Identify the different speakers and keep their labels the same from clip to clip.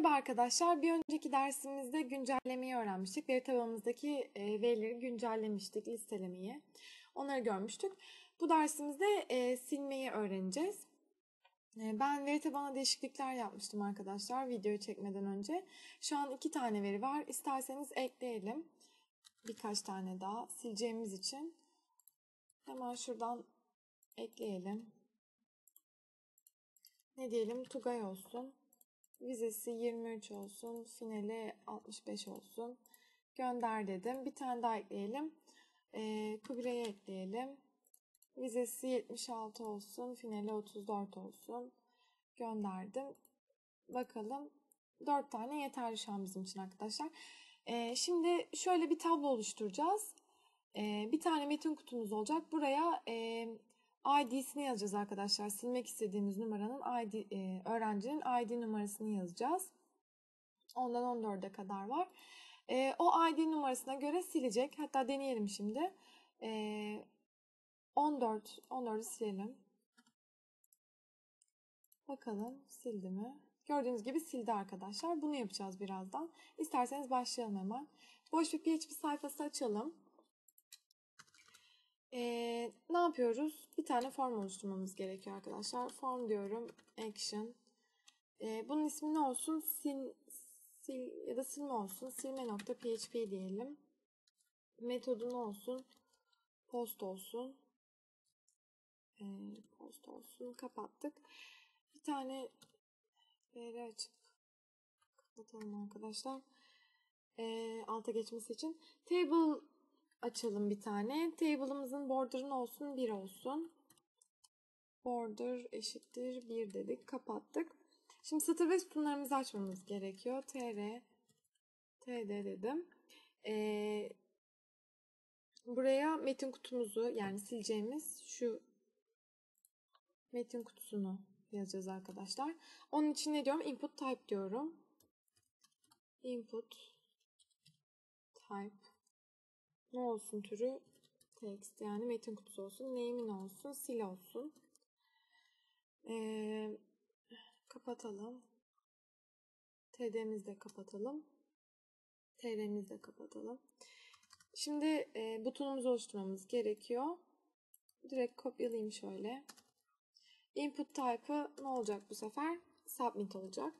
Speaker 1: Merhaba arkadaşlar. Bir önceki dersimizde güncellemeyi öğrenmiştik. Veri tabanımızdaki e, verileri güncellemiştik, listelemeyi. Onları görmüştük. Bu dersimizde e, silmeyi öğreneceğiz. E, ben veri tabanına değişiklikler yapmıştım arkadaşlar videoyu çekmeden önce. Şu an iki tane veri var. İsterseniz ekleyelim. Birkaç tane daha sileceğimiz için. Hemen şuradan ekleyelim. Ne diyelim? Tugay olsun. Vizesi 23 olsun. Finali 65 olsun. Gönder dedim. Bir tane daha ekleyelim. Ee, Kubilay'ı ekleyelim. Vizesi 76 olsun. Finali 34 olsun. Gönderdim. Bakalım. 4 tane yeterli şu an bizim için arkadaşlar. Ee, şimdi şöyle bir tablo oluşturacağız. Ee, bir tane metin kutumuz olacak. Buraya e, ID'sini yazacağız arkadaşlar. Silmek istediğimiz numaranın ID, e, öğrencinin ID numarasını yazacağız. Ondan 14'e kadar var. E, o ID numarasına göre silecek. Hatta deneyelim şimdi. E, 14, 14'ü silelim. Bakalım sildi mi? Gördüğünüz gibi sildi arkadaşlar. Bunu yapacağız birazdan. İsterseniz başlayalım hemen. Boş bir PHP sayfası açalım. Ee, ne yapıyoruz? Bir tane form oluşturmamız gerekiyor arkadaşlar. Form diyorum. Action. Ee, bunun ismi ne olsun? Sil, sil ya da silme olsun. Silme.php diyelim. Metodu ne olsun? Post olsun. Ee, post olsun. Kapattık. Bir tane veri açıp kapatalım arkadaşlar. Ee, alta geçmesi için. Table açalım bir tane. Table'ımızın border'ın olsun 1 olsun. Border eşittir 1 dedik. Kapattık. Şimdi satır ve sütunlarımızı açmamız gerekiyor. tr td dedim. Ee, buraya metin kutumuzu yani sileceğimiz şu metin kutusunu yazacağız arkadaşlar. Onun için ne diyorum? Input type diyorum. Input type ne olsun türü? Text yani metin kutusu olsun. Name'in olsun. Sil olsun. Ee, kapatalım. TD'mizi de kapatalım. TR'mizi de kapatalım. Şimdi e, butonumuzu oluşturmamız gerekiyor. Direkt kopyalayayım şöyle. Input type'ı ne olacak bu sefer? Submit olacak.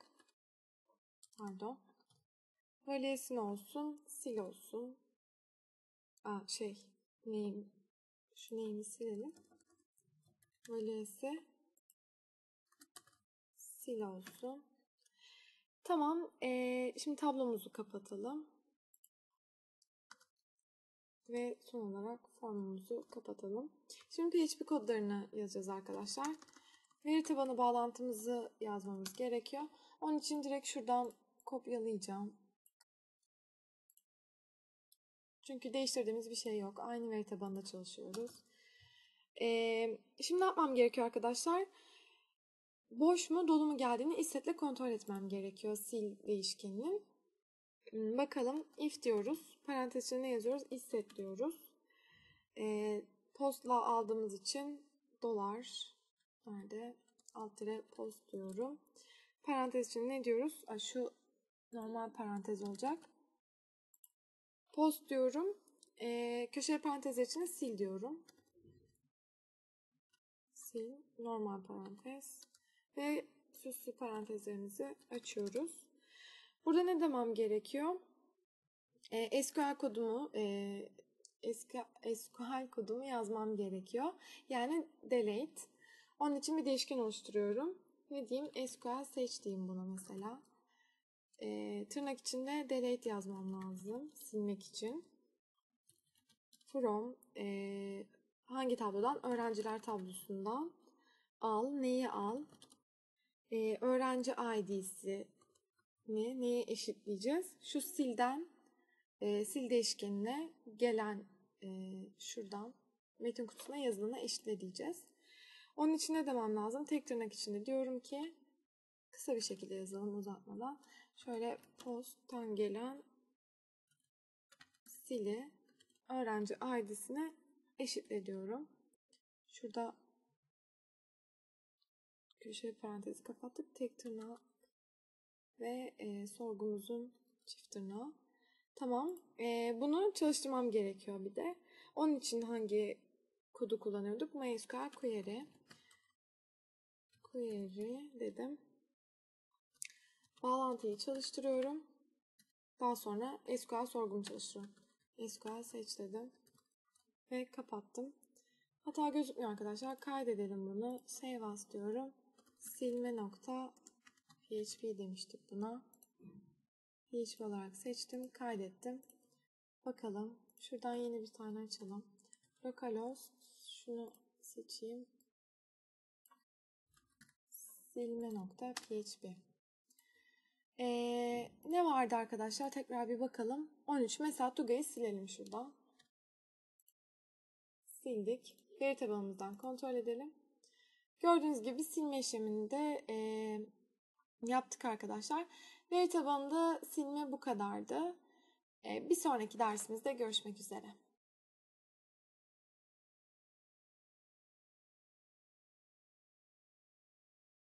Speaker 1: Pardon. Böylesi ne olsun? Sil olsun. Aa, şey name şu name'i silelim. Böylesi sil olsun. Tamam. Ee, şimdi tablomuzu kapatalım. Ve son olarak formumuzu kapatalım. Şimdi PHP kodlarını yazacağız arkadaşlar. Veri tabanı bağlantımızı yazmamız gerekiyor. Onun için direkt şuradan kopyalayacağım. Çünkü değiştirdiğimiz bir şey yok. Aynı veri tabanında çalışıyoruz. Ee, şimdi ne yapmam gerekiyor arkadaşlar? Boş mu dolu mu geldiğini istetle kontrol etmem gerekiyor sil değişkeninin. Hmm, bakalım if diyoruz. Parantez içine ne yazıyoruz? Isset diyoruz. Ee, postla aldığımız için dolar nerede? Alt tire post diyorum. Parantez için ne diyoruz? Aa, şu normal parantez olacak. Post diyorum. E, köşe parantez içine sil diyorum. Sil. Normal parantez. Ve süslü parantezlerimizi açıyoruz. Burada ne demem gerekiyor? E, SQL kodumu e, SQL kodumu yazmam gerekiyor. Yani delete. Onun için bir değişken oluşturuyorum. Ne diyeyim? SQL seç diyeyim buna mesela e, tırnak içinde delete yazmam lazım silmek için. From e, hangi tablodan? Öğrenciler tablosundan al. Neyi al? E, öğrenci ID'si ne? Neye eşitleyeceğiz? Şu silden e, sil değişkenine gelen e, şuradan metin kutusuna yazılana eşitle diyeceğiz. Onun için ne demem lazım? Tek tırnak içinde diyorum ki kısa bir şekilde yazalım uzatmadan. Şöyle posttan gelen sili öğrenci ID'sine eşitlediyorum. Şurada köşe parantezi kapattık. Tek tırnağı ve e, sorgumuzun çift tırnağı. Tamam. E, bunu çalıştırmam gerekiyor bir de. Onun için hangi kodu kullanıyorduk? MySQL query. Query dedim. Bağlantıyı çalıştırıyorum. Daha sonra SQL sorgumu çalıştırıyorum. SQL seç dedim. Ve kapattım. Hata gözükmüyor arkadaşlar. Kaydedelim bunu. Save as diyorum. Silme nokta PHP demiştik buna. PHP olarak seçtim. Kaydettim. Bakalım. Şuradan yeni bir tane açalım. Localhost. Şunu seçeyim. Silme nokta PHP. Ee, ne vardı arkadaşlar? Tekrar bir bakalım. 13. Mesela Tugay'ı silelim şuradan. Sildik. Veri tabanımızdan kontrol edelim. Gördüğünüz gibi silme işlemini de e, yaptık arkadaşlar. Veri tabanında silme bu kadardı. E, bir sonraki dersimizde görüşmek üzere.